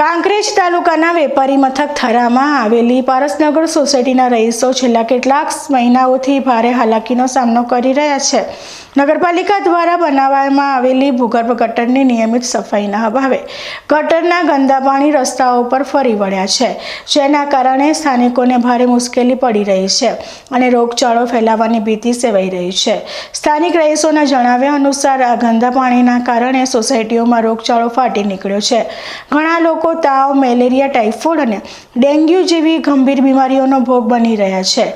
કાંકરેજ તાલુકાના વેપારી મથક થરામાં આવેલી પારસનગર સોસાયટીના રહીશો છેલ્લા કેટલાક મહિનાઓથી ભારે હાલાકીનો સામનો કરી રહ્યા છે. નગરપાલિકા દ્વારા બનાવવામાં આવેલી ભૂગર્ભ ગટરની નિયમિત સફાઈના અભાવે ગટરના ગંદા પાણી રસ્તાઓ પર ફરી વળ્યા છે. જેના કારણે સ્થાનિકોને ભારે મુશ્કેલી પડી રહી છે અને રોગચાળો ફેલાવાની ભીતિ સેવાઈ રહી છે. સ્થાનિક રહીશોના જણાવ્યા અનુસાર, આ ગંદા પાણીના કારણે સોસાયટીઓમાં રોગચાળો ફાટી નીકળ્યો છે. ઘણા લોકો તાવ, મેલેરિયા ટાઇફોઇડ અને ડેન્ગ્યુ જેવી ગંભીર બીમારીઓનો ભોગ બની રહ્યા છે.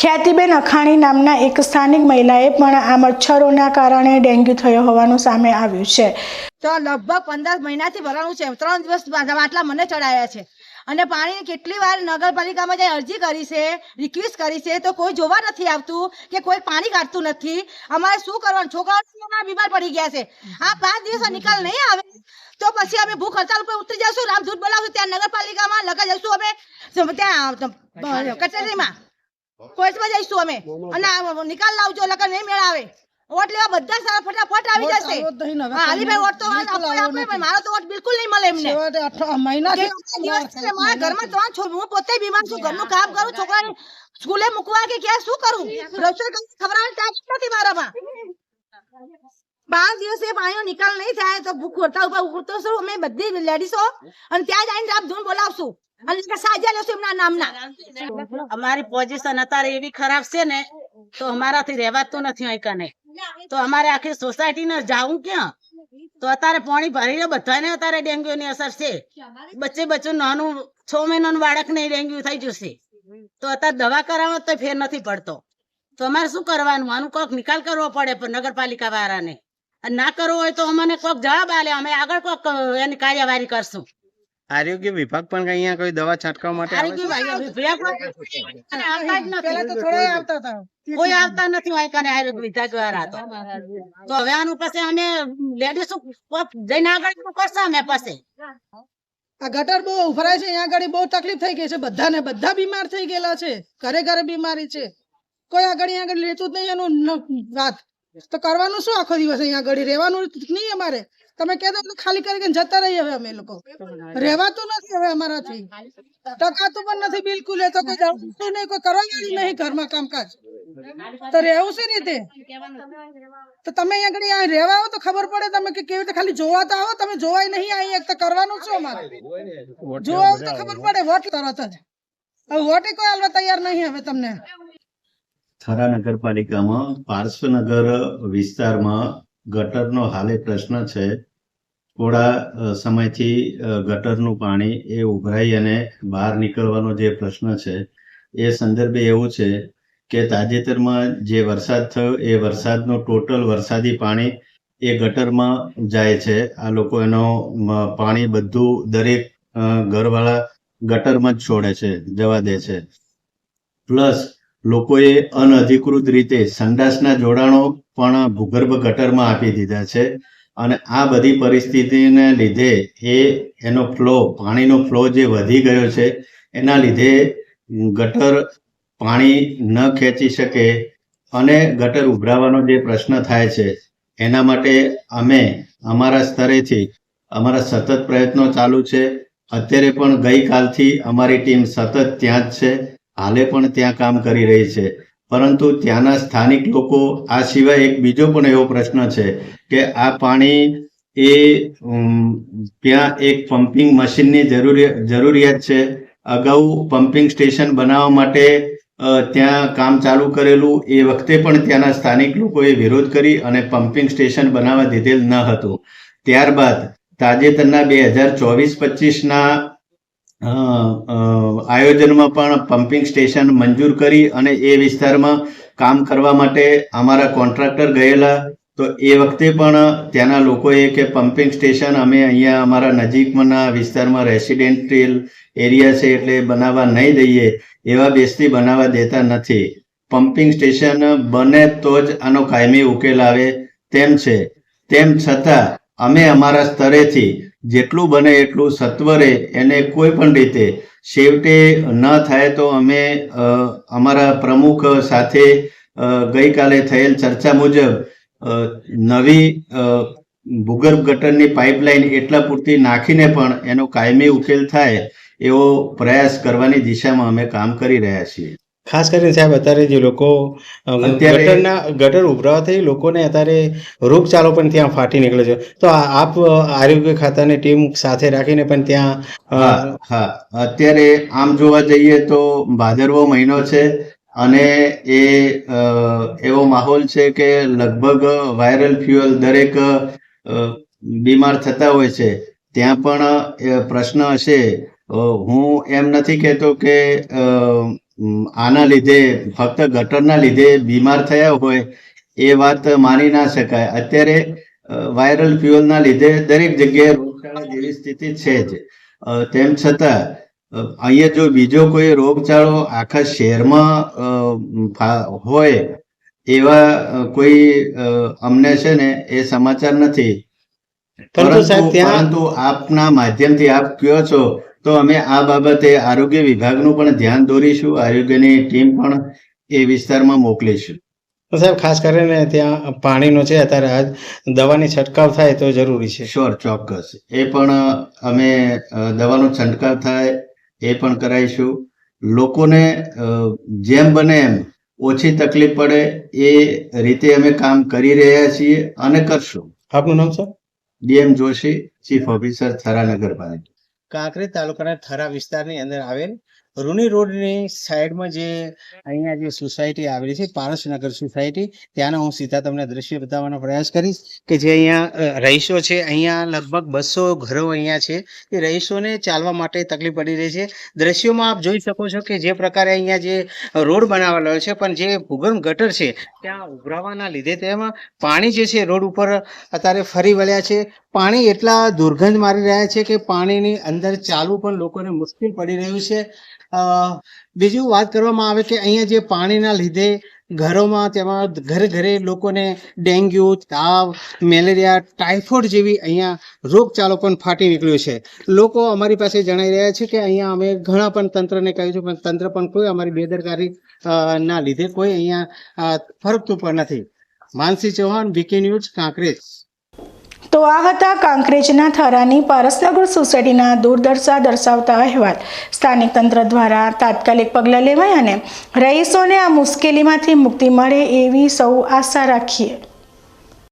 ખ્યાતિબેન અખાણી નામના એક સ્થાનિક મહિલાએ પણ આ મચ્છરોના કારણે ડેન્ગ્યુ થયો હોવાનું સામે આવ્યું છે. તો લગભગ પંદર મહિનાથી ભરાણું છે. ત્રણ દિવસ આટલા મને ચડાયા છે. અને પાણી કેટલી વાર નગરપાલિકામાં જઈ અરજી કરી છે રિક્વેસ્ટ કરી છે, તો કોઈ જોવા નથી આવતું કે કોઈ પાણી કાઢતું નથી. અમારે શું કરવાનું? છોકરાઓ બીમાર પડી ગયા છે. આ પાંચ દિવસ નિકાલ નહીં આવે તો પછી અમે ભૂખ હડતાલ ઉપર ઉતરી જશું રામધૂત બોલાવશું, ત્યાં નગરપાલિકામાં લગા જશું અમે ત્યાં કચેરીમાં. કોર્ટમાં જઈશું અમે. અને નિકાલ લાવજો લગન નહીં મેળ આવે વોટ લેવા બધા સારા ફટાફટ આવી જશે. હાલીભાઈ વોટ તો આપો આપે પણ મારો તો વોટ બિલકુલ નહીં મળે એમને. દિવસ મારા ઘરમાં ત્રણ છો હું પોતે બીમાર છું. ઘરનું કામ કરું છોકરાને સ્કૂલે મૂકવા કે ક્યાં શું કરું? રસોઈ ખવડાવવાની તાકાત નથી મારામાં. પાંચ દિવસે પાણીનો નિકાલ નહીં થાય તો ભૂખ ખોરતા ઉપર ઉતરતો છું અમે બધી લેડીસો અને ત્યાં જઈને આપ ધૂન બોલાવશું. અને સાજા લેશું એમના નામના. અમારી પોઝિશન અત્યારે એવી ખરાબ છે ને, તો અમારાથી રહેવાતું નથી અહીં કને તો અમારે આખી સોસાયટી ને જાવું ક્યાં? તો અત્યારે પાણી ભરીને બધાને અત્યારે ડેન્ગ્યુ ની અસર છે. બચ્ચે બચ્ચું નાનું, છ મહિનાનું બાળક ને ડેન્ગ્યુ થઈ જશે. તો અત્યારે દવા કરાવો તો ફેર નથી પડતો. તો અમારે શું કરવાનું? આનું કોઈક નિકાલ કરવો પડે પણ નગરપાલિકા વાળાને. ના કરવું હોય તો અમને કોઈક જવાબ આલે અમે આગળ કોઈક એની કાર્યવાહી કરશું. આરોગ્ય વિભાગ પણ અહીંયા કોઈ દવા છાંટવા માટે આરોગ્ય વિભાગ. પેલા તો થોડા આવતા હતા. કોઈ આવતા નથી હોય કને આરોગ્ય વિભાગ વાળા તો. તો હવે આનું પછી અમે લેડીઝ જઈને આગળ શું કરશે અમે પછી. આ ગટર બહુ ઉભરાય છે અહીંયા આગળ બહુ તકલીફ થઈ ગઈ છે. બધાને બધા બીમાર થઈ ગયેલા છે. ઘરે ઘરે બીમારી છે. કોઈ આગળ અહીંયા આગળ લેતું જ નહીં એનું વાત. તો કરવાનું શું આખો દિવસ અહીંયા ઘડી રહેવાનું નહીં અમારે. તમે કહેતો ખાલી કરીને જતા રહીએ હવે અમે લોકો. રહેવાતું નથી હવે અમારાથી. ટકાતું પણ નથી બિલકુલ. એ તો કોઈ જવાનું નહીં, કોઈ કરવાનું નહીં ઘરમાં કામકાજ. તો રહેવું છે રીતે તો? તમે અહીંયા આગળ રહેવા આવો તો ખબર પડે તમે કે કેવી રીતે ખાલી જોવા તો આવો, તમે જોવાય નહીં અહીંયા એક. તો કરવાનું શું અમારે? જોવા તો ખબર પડે, વોટ તરત જ. હવે વોટે કોઈ હાલવા તૈયાર નહીં હવે તમને. થરા નગરપાલિકામાં પાર્શ્વનગર વિસ્તારમાં ગટરનો હાલે પ્રશ્ન છે. થોડા સમયથી ગટરનું પાણી એ ઉભરાઈ અને બહાર નીકળવાનો જે પ્રશ્ન છે, એ સંદર્ભે એવું છે કે તાજેતરમાં જે વરસાદ થયો, એ વરસાદનો ટોટલ વરસાદી પાણી એ ગટરમાં જાય છે. આ લોકો એનો પાણી બધું દરેક ઘરવાળા ગટરમાં જ છોડે છે, જવા દે છે. પ્લસ લોકોએ અનધિકૃત રીતે સંડાસના જોડાણો પણ ભૂગર્ભ ગટરમાં આપી દીધા છે અને આ બધી પરિસ્થિતિને લીધે એ એનો ફ્લો, પાણીનો ફ્લો જે વધી ગયો છે, એના લીધે ગટર પાણી ન ખેંચી શકે અને ગટર ઉભરાવાનો જે પ્રશ્ન થાય છે, એના માટે અમે અમારા સ્તરેથી અમારા સતત પ્રયત્નો ચાલુ છે. અત્યારે પણ ગઈકાલથી અમારી ટીમ સતત ત્યાં જ છે. હાલે પણ ત્યાં કામ કરી રહી છે. પરંતુ ત્યાંના સ્થાનિક લોકો આ સિવાય એક બીજો પણ એવો પ્રશ્ન છે કે આ પાણી એ ત્યાં એક પમ્પિંગ મશીનની જરૂરિયાત જરૂરિયાત છે. અગાઉ પમ્પિંગ સ્ટેશન બનાવવા માટે ત્યાં કામ ચાલુ કરેલું એ વખતે પણ ત્યાંના સ્થાનિક લોકોએ વિરોધ કરી અને પમ્પિંગ સ્ટેશન બનાવવા દીધેલ ન હતું. ત્યારબાદ તાજેતરના બે હજાર ચોવીસ પચીસના આયોજનમાં પણ પમ્પિંગ સ્ટેશન મંજૂર કરી અને એ વિસ્તારમાં કામ કરવા માટે અમારા કોન્ટ્રાક્ટર ગયેલા. તો એ વખતે પણ ત્યાંના લોકોએ કે પમ્પિંગ સ્ટેશન અમે અહીંયા અમારા નજીકના વિસ્તારમાં રેસિડેન્ટિયલ એરિયા છે એટલે બનાવવા નહીં દઈએ, એવા બેસથી બનાવવા દેતા નથી. પમ્પિંગ સ્ટેશન બને તો જ આનો કાયમી ઉકેલ આવે તેમ છે. તેમ છતાં અમે અમારા સ્તરેથી જેટલું બને એટલું સત્વરે એને કોઈ પણ રીતે. છેવટે ન થાય તો અમે અમારા પ્રમુખ સાથે ગઈકાલે થયેલ ચર્ચા મુજબ નવી ભૂગર્ભ ગટરની પાઇપલાઇન એટલા પૂરતી નાખીને પણ એનો કાયમી ઉકેલ થાય એવો પ્રયાસ કરવાની દિશામાં અમે કામ કરી રહ્યા છીએ. ખાસ કરીને સાહેબ અત્યારે જે લોકો ગટરના ગટર ઉભરાવાથી લોકોને અત્યારે રોગચાળો પણ ત્યાં ફાટી નીકળે છે. તો આપ આરોગ્ય ખાતાની ટીમ સાથે રાખીને પણ ત્યાં હા અત્યારે આમ જોવા જઈએ તો ભાદરવો મહિનો છે અને એ એવો માહોલ છે કે લગભગ વાયરલ ફ્યુઅલ દરેક બીમાર થતા હોય છે. ત્યાં પણ પ્રશ્ન હશે. હું એમ નથી કહેતો કે આના લીધે ફક્ત ગટરના લીધે બીમાર થયા હોય એ વાત માની ના શકાય. અત્યારે વાયરલ ફ્યુઅલના લીધે દરેક જગ્યાએ રોગચાળા જેવી સ્થિતિ છે જ. તેમ છતાં અહીંયા જો બીજો કોઈ રોગચાળો આખા શહેરમાં હોય એવા કોઈ અમને છે ને એ સમાચાર નથી. પરંતુ આપના માધ્યમથી આપ કયો છો તો અમે આ બાબતે આરોગ્ય વિભાગનું પણ ધ્યાન દોરીશું આરોગ્યની ટીમ પણ એ વિસ્તારમાં મોકલીશું. તો સાહેબ ખાસ કરીને ત્યાં પાણીનો છે અત્યારે આજ દવાની છંટકાવ થાય તો જરૂરી છે. શ્યોર ચોક્કસ. એ પણ અમે દવાનો છંટકાવ થાય એ પણ કરાવીશું લોકોને જેમ બને એમ ઓછી તકલીફ પડે એ રીતે અમે કામ કરી રહ્યા છીએ અને કરશું. આપનું નામ sir? DM Joshi chief officer Thara નગરપાલિકા. કાંકરેજ તાલુકાના થરા વિસ્તારની અંદર આવેલ રૂની રોડની સાઈડમાં જે અહીંયા જે સોસાયટી આવેલી છે પારસનગર સોસાયટી, ત્યાંના હું સીધા તમને દ્રશ્ય બતાવવાનો પ્રયાસ કરીશ કે જે અહીંયા રહીશો છે. અહીંયા લગભગ બસો ઘરો અહીંયા છે એ રહીશોને ચાલવા માટે તકલીફ પડી રહી છે. દ્રશ્યોમાં આપ જોઈ શકો છો કે જે પ્રકારે અહીંયા જે રોડ બનાવેલો છે, પણ જે ભૂગર્ભ ગટર છે, ત્યાં ઉભરાવાના લીધે તેમાં પાણી જે છે રોડ ઉપર અત્યારે ફરી વળ્યા છે. પાણી એટલા દુર્ગંધ મારી રહ્યા છે કે પાણીની અંદર ચાલવું પણ લોકોને મુશ્કેલ પડી રહ્યું છે. બીજું વાત કરવામાં આવે કે અહીંયા જે પાણીના લીધે ઘરોમાં તેમાં ઘરે ઘરે લોકોને ડેન્ગ્યુ, તાવ, મેલેરિયા, ટાઇફોઇડ જેવી અહીંયા રોગચાળો પણ ફાટી નીકળ્યો છે. લોકો અમારી પાસે જણાઈ રહ્યા છે કે અહીંયા અમે ઘણા પણ તંત્રને કહ્યું છે, પણ તંત્ર પણ કોઈ અમારી બેદરકારી ના લીધે કોઈ અહીંયા ફરકતું પણ નથી. Mansi Chauhan, VK News, Kankrej. તો આ હતા કાંકરેજના થરાની પારસનગર સોસાયટીના દુર્દશા દર્શાવતા અહેવાલ. સ્થાનિક તંત્ર દ્વારા તાત્કાલિક પગલાં લેવાય અને રહીશોને આ મુશ્કેલીમાંથી મુક્તિ મળે એવી સૌ આશા રાખીએ.